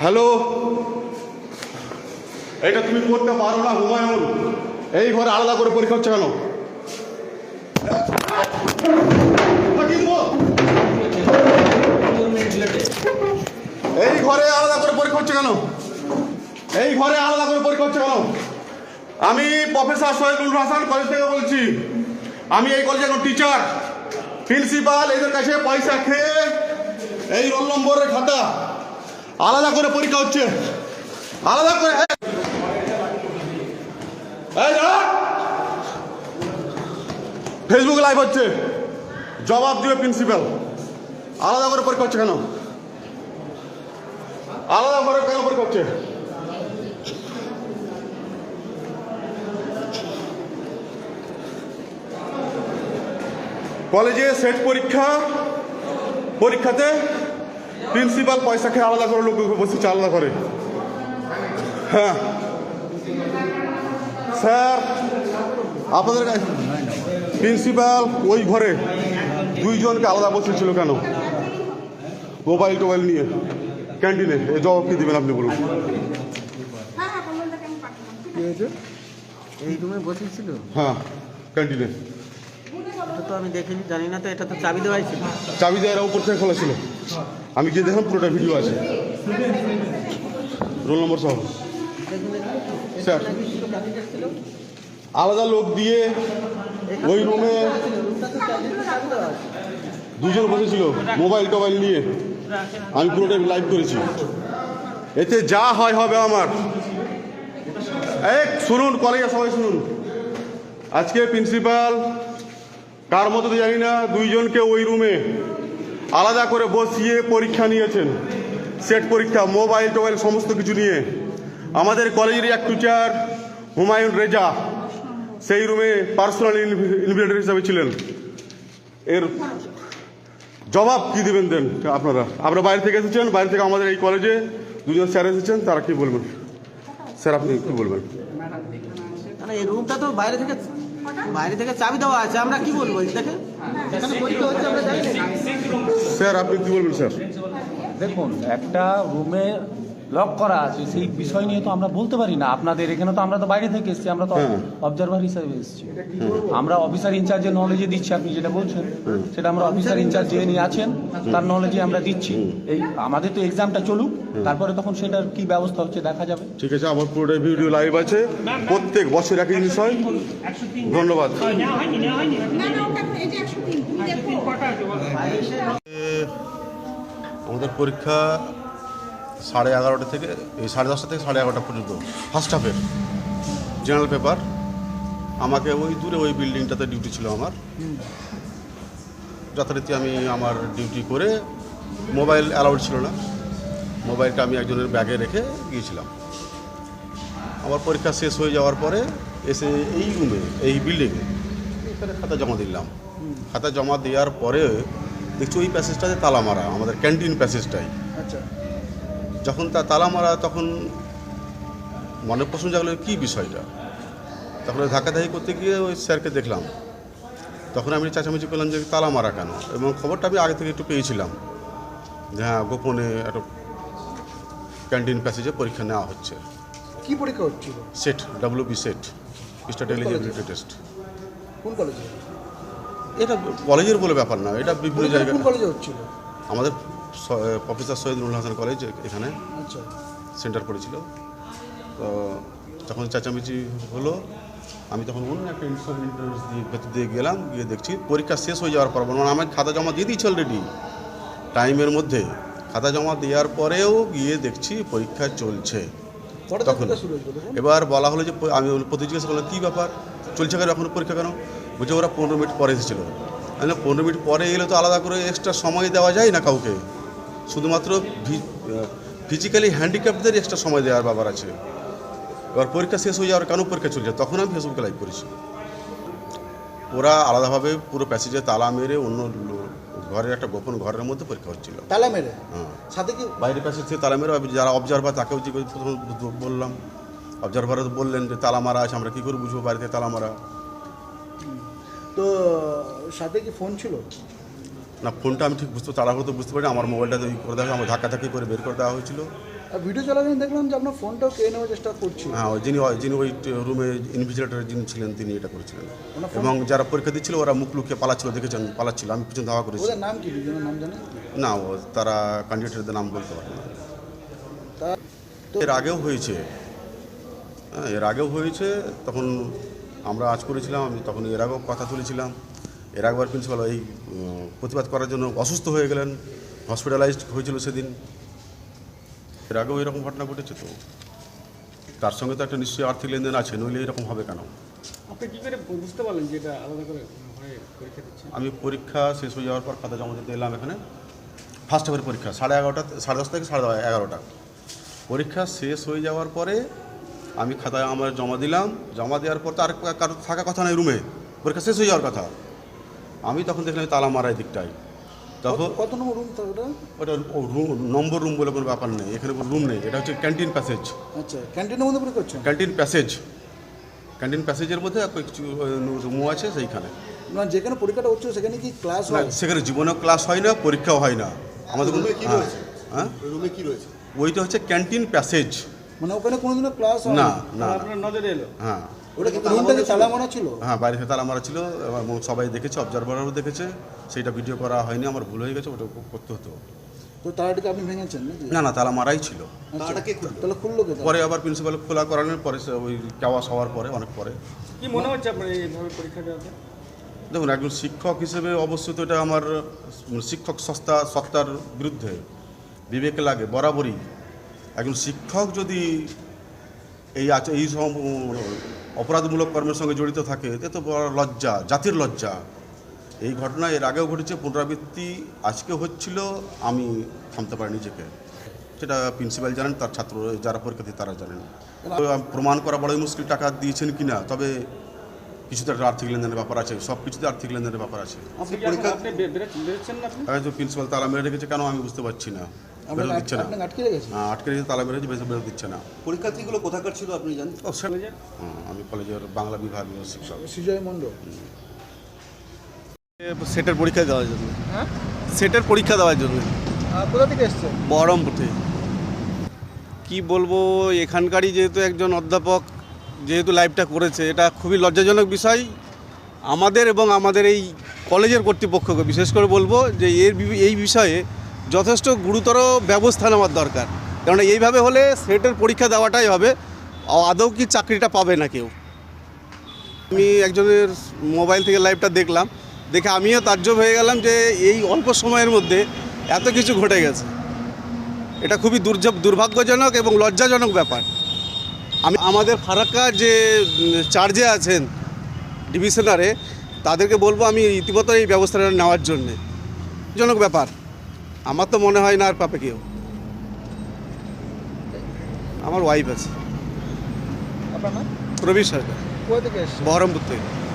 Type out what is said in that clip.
Hello? এটা তুমি করতে পারো না হুমায়ুন। এই ঘরে আলাদা করে পরীক্ষা হচ্ছে কেন। এই ঘরে আলাদা করে পরীক্ষা হচ্ছে কেন? এই ঘরে আলাদা করে পরীক্ষা হচ্ছে কেন? আমি প্রফেসর সৈয়দুল হাসান কলেজ থেকে বলছি। আমি এই কলেজের এখন টিচার প্রিন্সিপাল এদের কাছে পয়সা খেয়ে এই রোল নম্বরের খাতা আলাদা করে পরীক্ষা হচ্ছে। আলাদা করে ফেসবুক লাইভ হচ্ছে। জবাব দিবে প্রিন্সিপাল আলাদা করে পরীক্ষা হচ্ছে কেন? আলাদা করে কেন পরীক্ষা হচ্ছে? কলেজে সেট পরীক্ষা। পরীক্ষাতে প্রিন্সিপাল পয়সা খেয়ে আলাদা করে লোক বসেছে আলাদা করে। হ্যাঁ। স্যার আপনাদের প্রিন্সিপাল ওই ঘরে দুইজনকে আলাদা বসেছিল কেন? মোবাইল টোবাইল নিয়ে ক্যান্টিনে এ জবাব কি দেবেন আপনি বলুন। হ্যাঁ হ্যাঁ এই রুমে বসেছিল? হ্যাঁ ক্যান্টিনে। এটা তো আমি দেখিনি জানি না তো এটা তো চাবি দেওয়াই ছিল। চাবি দেওয়ার উপর থেকে খোলা ছিল। আমি গিয়ে দেখলাম পুরোটা ভিডিও আছে। রোল নম্বর সহ। স্যার আলাদা লোক দিয়ে ওই রুমে দুজন বসেছিল মোবাইল টোবাইল নিয়ে। আমি পুরোটাই লাইভ করেছি। এতে যা হয় হবে আমার। এক শুনুন কলেজে সবাই শুনুন। আজকে প্রিন্সিপাল কার মতো জানি না, দুইজনকে ওই রুমে আলাদা করে বসিয়ে পরীক্ষা নিয়েছেন। সেট পরীক্ষা, মোবাইল, টোবাইল, সমস্ত কিছু নিয়ে। আমাদের কলেজের এক টিচার, হুমায়ুন রেজা, সেই রুমে পার্সোনাল ইনভিটেটর হিসাবে ছিলেন। এর জবাব কি দেবেন দেন আপনারা? আপনারা বাইরে থেকে এসেছেন, বাইরে থেকে আমাদের এই কলেজে দুজন স্যার এসেছেন, তারা কি বলবেন? স্যার, আপনি কি বলবেন? মানে এই রুমটা তো বাইরে থেকে বাইরে থেকে চাবি দেওয়া আছে আমরা কি বলব? এই দেখে এখানে হচ্ছে আমরা জানি না। স্যার আপনি কি বলবেন স্যার? দেখুন একটা রুমে লক করা আছে সেই বিষয় নিয়ে তো আমরা বলতে পারি না। আপনাদের এখানে তো আমরা তো বাইরে থেকে এসেছি আমরা তো। অবজারভার হিসাবে এসেছি। আমরা অফিসার ইনচার্জের নলেজে দিচ্ছি আপনি যেটা বলছেন। সেটা আমরা অফিসার ইনচার্জ যে নিয়ে আছেন তার নলেজে আমরা দিচ্ছি। এই আমাদের তো এক্সামটা চলুক তারপরে তখন সেটার কি ব্যবস্থা হচ্ছে দেখা যাবে। ঠিক আছে আমার পুরোটা ভিডিও লাইভ আছে। প্রত্যেক বছর একই জিনিস হয়। ধন্যবাদ। না না ওটা এই যে একশো তিন তুমি দেখো। আমাদের পরীক্ষা সাড়ে এগারোটা থেকে, এই সাড়ে দশটা থেকে সাড়ে এগারোটা পর্যন্ত। ফার্স্ট হাফের জেনারেল পেপার আমাকে ওই দূরে ওই বিল্ডিংটাতে ডিউটি ছিল আমার। যথারীতি আমি আমার ডিউটি করে মোবাইল অ্যালাউড ছিল না। মোবাইলটা আমি একজনের ব্যাগে রেখে গিয়েছিলাম। আমার পরীক্ষা শেষ হয়ে যাওয়ার পরে এসে এই রুমে এই বিল্ডিংয়ে এখানে খাতা জমা দিলাম। খাতা জমা দেওয়ার পরে দেখছি ওই প্যাসেজটাতে তালা মারা, আমাদের ক্যান্টিন প্যাসেজটাই আচ্ছা। যখন তা তালা মারা তখন মনে প্রশ্ন জাগলো কী বিষয়টা? তখন ওই ধাক্কাধাকি করতে গিয়ে ওই স্যারকে দেখলাম। তখন আমি চেঁচামেচি করলাম যে তালা মারা কেন? এবং খবরটা আমি আগে থেকে একটু পেয়েছিলাম যে হ্যাঁ গোপনে একটা ক্যান্টিন প্যাসেজে পরীক্ষা নেওয়া হচ্ছে। কি পরীক্ষা হচ্ছিল? SET WB SET start eligibility test কোন কলেজে এটা কলেজের বলে ব্যাপার না এটা বিভিন্ন জায়গায় কলেজে হচ্ছিল? আমাদের প্রফেসর সৈয়দুল হাসান কলেজ এখানে আচ্ছা। সেন্টার পড়েছিল। তো যখন চেঁচামেচি হলো আমি তখন অন্য একটা ইন্টারভিউ দিয়ে ভেতর দিয়ে গেলাম গিয়ে দেখছি পরীক্ষা শেষ হয়ে যাওয়ার পর মানে আমি খাতা জমা দিয়ে দিয়েছি অলরেডি টাইমের মধ্যে খাতা জমা দেওয়ার পরেও গিয়ে দেখছি পরীক্ষা চলছে। তখন তখন? এবার বলা হলো যে আমি প্রতি জিজ্ঞাসা করলাম কী ব্যাপার? চলছে কেন এখন পরীক্ষা কেন? বলছে ওরা পনেরো মিনিট পরে এসেছিল। পনেরো মিনিট পরে এলে তো আলাদা করে এক্সট্রা সময় দেওয়া যায় না কাউকে? শুধুমাত্র ফিজিক্যালি হ্যান্ডিক্যাপদের এক্সট্রা সময় দেওয়ার ব্যাপার আছে। এবার পরীক্ষা শেষ হয়ে যাওয়ার কেন পরীক্ষা চলছে তখন আমি ফেসবুকে লাইভ করেছি। ওরা আলাদাভাবে পুরো প্যাসেজে তালা মেরে অন্য ঘরের একটা গোপন ঘরের মধ্যে পরীক্ষা হচ্ছিল। তালা মেরে? হ্যাঁ। সাথে কি বাইরের কাছে থেকে তালা মেরে যারা অবজারভার তাকেও প্রথম বললাম। অবজারভার বললেন যে তালা মারা আছে আমরা কী করে বুঝব বাড়িতে তালা মারা? তো সাথে কি ফোন ছিল? না ফোনটা আমি ঠিক বুঝতে তাড়াহুড়ো তো বুঝতে পারি। আমার মোবাইলটা ওই করে দেওয়া আমার ধাক্কা ধাক্কি করে বের করে দেওয়া হয়েছিল। আর ভিডিও চলাকালীন দেখলাম যে আপনার ফোনটাও কেড়ে নেওয়ার চেষ্টা করছিল। হ্যাঁ ওই যিনি যিনি ওই রুমে ইনভিজিলেটর যিনি ছিলেন তিনি এটা করেছিলেন। এবং যারা পরীক্ষা দিচ্ছিল ওরা মুখ লুকিয়ে পালাচ্ছিল দেখেছেন পালাচ্ছিল। আমি পিছনে ধাওয়া করেছি। নাম কি? নাম জানেন? না ও তারা ক্যান্ডিডেটদের নাম বলতে পারে না। তা এর আগেও হয়েছে। হ্যাঁ এর আগেও হয়েছে। তখন আমরা আজ করেছিলাম আমি তখন এর আগেও কথা তুলেছিলাম। এর আগেবার প্রিন্সিপাল এই প্রতিবাদ করার জন্য অসুস্থ হয়ে গেলেন হসপিটালাইজড হয়েছিল সেদিন। এর আগেও এরকম ঘটনা ঘটেছে তো। তার সঙ্গে তো একটা নিশ্চয়ই আর্থিক লেনদেন আছে নইলে এরকম হবে কেন? আপনি কি করে বুঝতে পারলেন যে এটা আলাদা করে পরীক্ষা দিচ্ছেন? আমি পরীক্ষা শেষ হয়ে যাওয়ার পর খাতা জমা দিতে এলাম এখানে। ফার্স্ট হাফের পরীক্ষা সাড়ে এগারোটা সাড়ে দশ থেকে সাড়ে এগারোটা পরীক্ষা শেষ হয়ে যাওয়ার পরে আমি খাতায় আমার জমা দিলাম। জমা দেওয়ার পর তো আর কারও থাকা কথা নাই রুমে। পরীক্ষা শেষ হয়ে যাওয়ার কথা। আমি তখন দেখলাম তালা মারা দিকটাই তখন কত নম্বর রুম ওটা ওটা ও রুম নম্বর রুম বলে কোনো ব্যাপার নেই এখানে কোনো রুম নেই এটা হচ্ছে ক্যান্টিন প্যাসেজ আচ্ছা ক্যান্টিনের মধ্যে করছেন? ক্যান্টিন প্যাসেজ ক্যান্টিন প্যাসেজের মধ্যে কিছু রুমও আছে সেইখানে। না যেখানে পরীক্ষাটা হচ্ছে সেখানে কি ক্লাস না, হয়? সেখানে জীবনেও ক্লাস হয় না পরীক্ষাও হয় না। আমাদের রুমে কি হ্যাঁ, রয়েছে? হ্যাঁ রুমে কি রয়েছে? ওইটা হচ্ছে ক্যান্টিন প্যাসেজ মানে ওখানে কোনোদিনও ক্লাস হয় না না না। আপনার নজরে এলো? হ্যাঁ। ওটা কি রুমটা তালা মারা ছিল? হ্যাঁ বাইরে থেকে তালা মারা ছিল এবং সবাই দেখেছে অবজারভারও দেখেছে সেইটা ভিডিও করা হয়নি আমার ভুল হয়ে গেছে ওটা করতে হতো। তো তালাটিকে আপনি ভেঙেছেন না না তালা মারাই ছিল। আচ্ছা, তালাটা কে খুললো? তাহলে খুললো পরে আবার প্রিন্সিপাল খোলা করানোর পরে সে ওই হওয়ার পরে অনেক পরে। কি মনে হচ্ছে আপনার এইভাবে পরীক্ষা দেওয়াতে? দেখুন একজন শিক্ষক হিসেবে অবশ্যই তো এটা আমার শিক্ষক সস্তা সত্তার বিরুদ্ধে। বিবেক লাগে বরাবরই। একজন শিক্ষক যদি এই এই সব অপরাধমূলক কর্মের সঙ্গে জড়িত থাকে এতে তো বড় লজ্জা জাতির লজ্জা। এই ঘটনা এর আগেও ঘটেছে পুনরাবৃত্তি আজকে হচ্ছিল আমি থামতে পারি নিজেকে। সেটা প্রিন্সিপাল জানেন তার ছাত্র যারা পরীক্ষা দিয়ে তারা জানেন। প্রমাণ করা বড়ই মুশকিল টাকা দিয়েছেন কিনা তবে কিছুতে একটা আর্থিক লেনদেনের ব্যাপার আছে সব কিছুতে আর্থিক লেনদেনের ব্যাপার আছে। কি না হয়তো প্রিন্সিপাল তারা মেরে রেখেছে কেন আমি বুঝতে পারছি না। আপনাকে দিচ্ছে না। আটকে রেখেছে হ্যাঁ, আটকে রেখেছে তালা দিচ্ছে না। পরীক্ষার্থীগুলো কোথাকার ছিল আপনি জানেন? হ্যাঁ, আমি কলেজের বাংলা বিভাগীয় শিক্ষক। সুজয় মণ্ডল। সেটের পরীক্ষা দেওয়ার জন্য। সেটের পরীক্ষা দেওয়ার জন্য। কোথা থেকে এসছেন? বহরমপুর থেকে। কী বলব এখানকারই যেহেতু একজন অধ্যাপক যেহেতু লাইভটা করেছে এটা খুবই লজ্জাজনক বিষয়। আমাদের এবং আমাদের এই কলেজের কর্তৃপক্ষকে বিশেষ করে বলব যে এর এই বিষয়ে যথেষ্ট গুরুতর ব্যবস্থা নেওয়ার দরকার। কারণ এইভাবে হলে সেটের পরীক্ষা দেওয়াটাই হবে। আদৌ কি চাকরিটা পাবে না কেউ। আমি একজনের মোবাইল থেকে লাইভটা দেখলাম। দেখে আমিও তাজ্জব হয়ে গেলাম যে এই অল্প সময়ের মধ্যে এত কিছু ঘটে গেছে। এটা খুবই দুর্য দুর্ভাগ্যজনক এবং লজ্জাজনক ব্যাপার। আমি, আমাদের ফারাক্কা যে চার্জে আছেন ডিভিশনারে, তাদেরকে বলব আমি ইতিমধ্যে এই ব্যবস্থাটা নেওয়ার জন্যে। জনক ব্যাপার। আমার তো মনে হয় না আর পাবে কেউ। আমার ওয়াইফ আছে। প্রবীর সরকার। বহরমপুর থেকে।